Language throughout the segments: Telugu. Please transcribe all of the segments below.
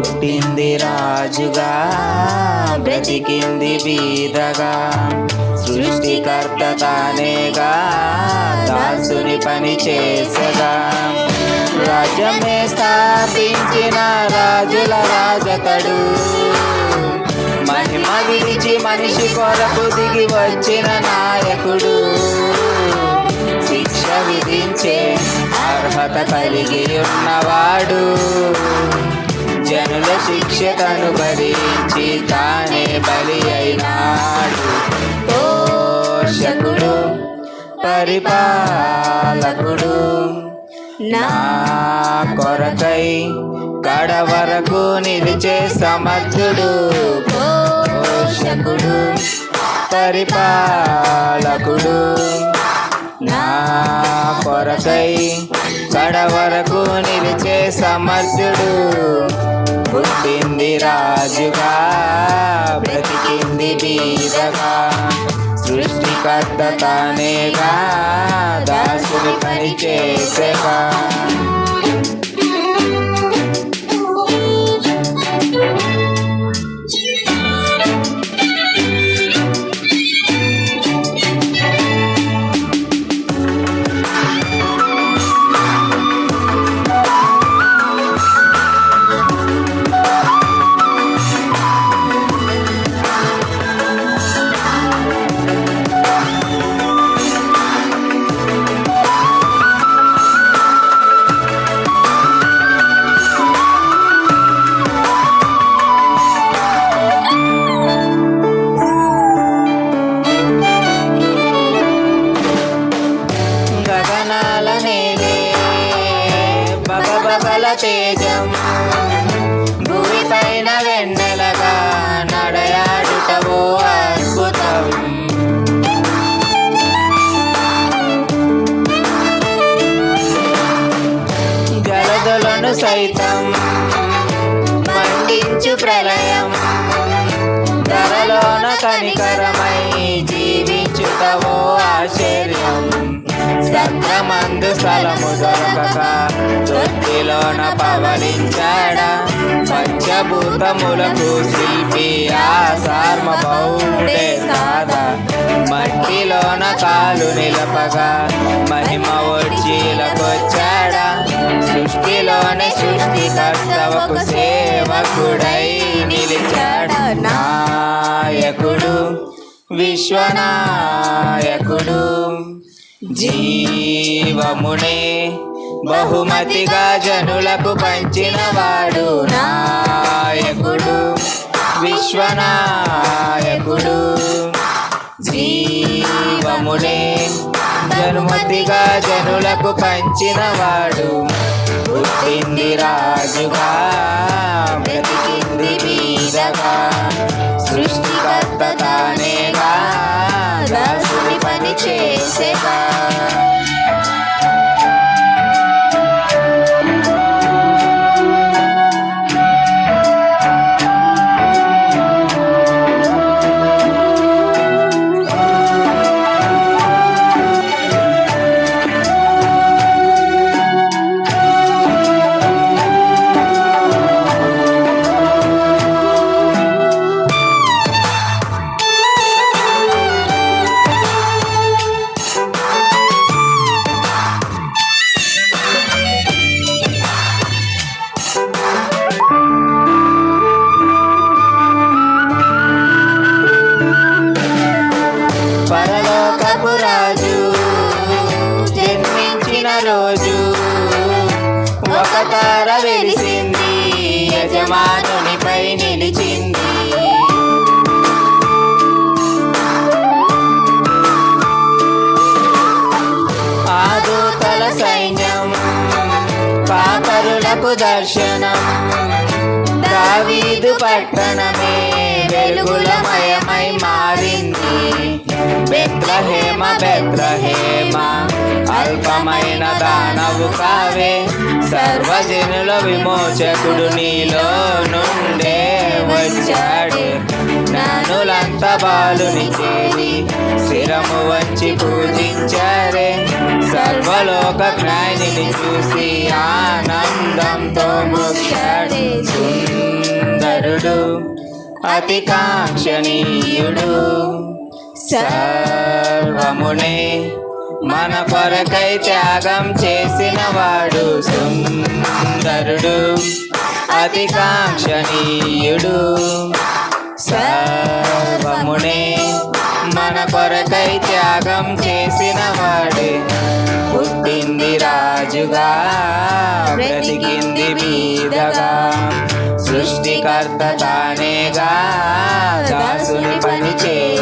పుట్టింది రాజుగా బ్రతికింది బీదగా సృష్టికర్త తానేగా దాసుని పని చేసగా. రాజ్యమే స్థాపించిన రాజుల రాజతడు. మహిమ విడిచి మనిషి కొరకు దిగి వచ్చిన నాయకుడు. శిక్ష విధించే అర్హత కలిగి ఉన్నవాడు. జనుల శిక్షతను భరించి తానే బలి అయినాడు. పోషకుడు పరిపాలకుడు నా కొరకై కడ వరకు నిలిచే సమర్థుడు. పోషకుడు పరిపాలకుడు నా కొరకై కడ వరకు నిలిచే సమర్థుడు. పుట్టింది రాజుగా బ్రతికింది బీదగా. సృష్టికర్త తానేగా దాసుని పని చేసేగా. బగబగల తేజం భూమి పైన వెన్నెలగా నడయాడుటవో అద్భుతం. జలదులను సైతం మండించు ప్రళయం. ధరలోన కనికరమై తొట్టిలోన పవలించాడా పంచభూతములకు శిల్పి ఆ సార్వభౌముడే కాదా? మట్టిలోన కాలు నిలపగా మహిమ వచ్చీలకొచ్చాడా సృష్టిలోని సృష్టికర్తవకు సేవకుడై నిలిచాడ? నాయకుడు విశ్వనాయకుడు జీవమునే బహుమతిగా జనులకు పంచినవాడు నాయకుడు విశ్వనాయకుడు. జీవమునే జనుమతిగా జనులకు పంచినవాడు. పుట్టింది రాజుగా రోజు ఒక తార వెలిసింది యజమానునిపై నిలిచింది. ఆదూతల సైన్యం పాపరులకు దర్శనం దావీదు పట్టణమే వెలుగులమయమై మారింది. బెత్రహేమ బెత్రహేమ. అల్పమైన దానవు కావే. సర్వజనుల విమోచకుడు నీలో నుండే వచ్చాడు. జ్ఞానులంత బాలుని చేరి శిరము వంచి పూజించారే. సర్వలోక జ్ఞానిని చూసి ఆనందంతో ముఖ్యాడే సుందరుడు అతి కాంక్షణీయుడు సర్వమునే. మన కొరకై త్యాగం చేసిన వాడు సుందరుడు అతి కాంక్షణీయుడు సర్వమునే మన కొరకై త్యాగం చేసిన వాడే పుట్టింది రాజుగా బ్రతికింది బీదగా. సృష్టికర్త తానేగా దాసుని పని చేయ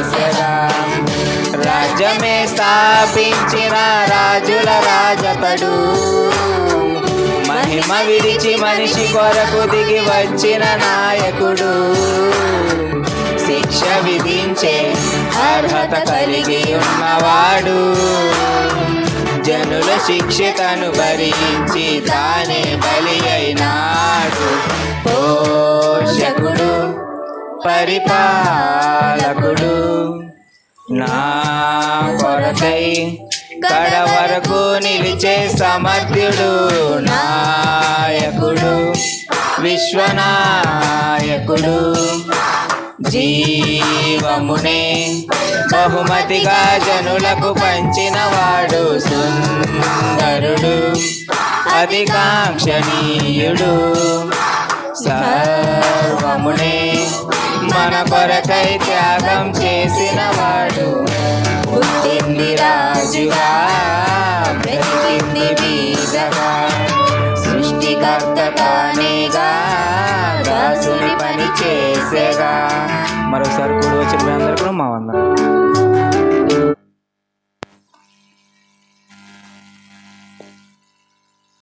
రాజ్యమే స్థాపించిన రాజుల రాజతడు. మహిమ విడిచి మనిషి కొరకు దిగి వచ్చిన నాయకుడు. శిక్ష విధించే అర్హత కలిగి ఉన్నవాడు. జనుల శిక్షతను భరించి తానే బలి అయినాడు. పోషకుడు పరిపాలకుడు నా కొరకై కడ వరకు నిలిచే సమర్థ్యుడు నాయకుడు విశ్వనాయకుడు. జీవమునే బహుమతిగా జనులకు పంచినవాడు సుందరుడు అధికాంక్షణీయుడు. సర్వమునే మన కొరకై త్యాగం చేసినవాడు. పుట్టింది రాజుగా బ్రతికింది బీదగా సృష్టికర్తగానేగా దాసుని పని చేసేగా. మరోసారి కూడా వచ్చిన అందరూ కూడా మా వందనాలు.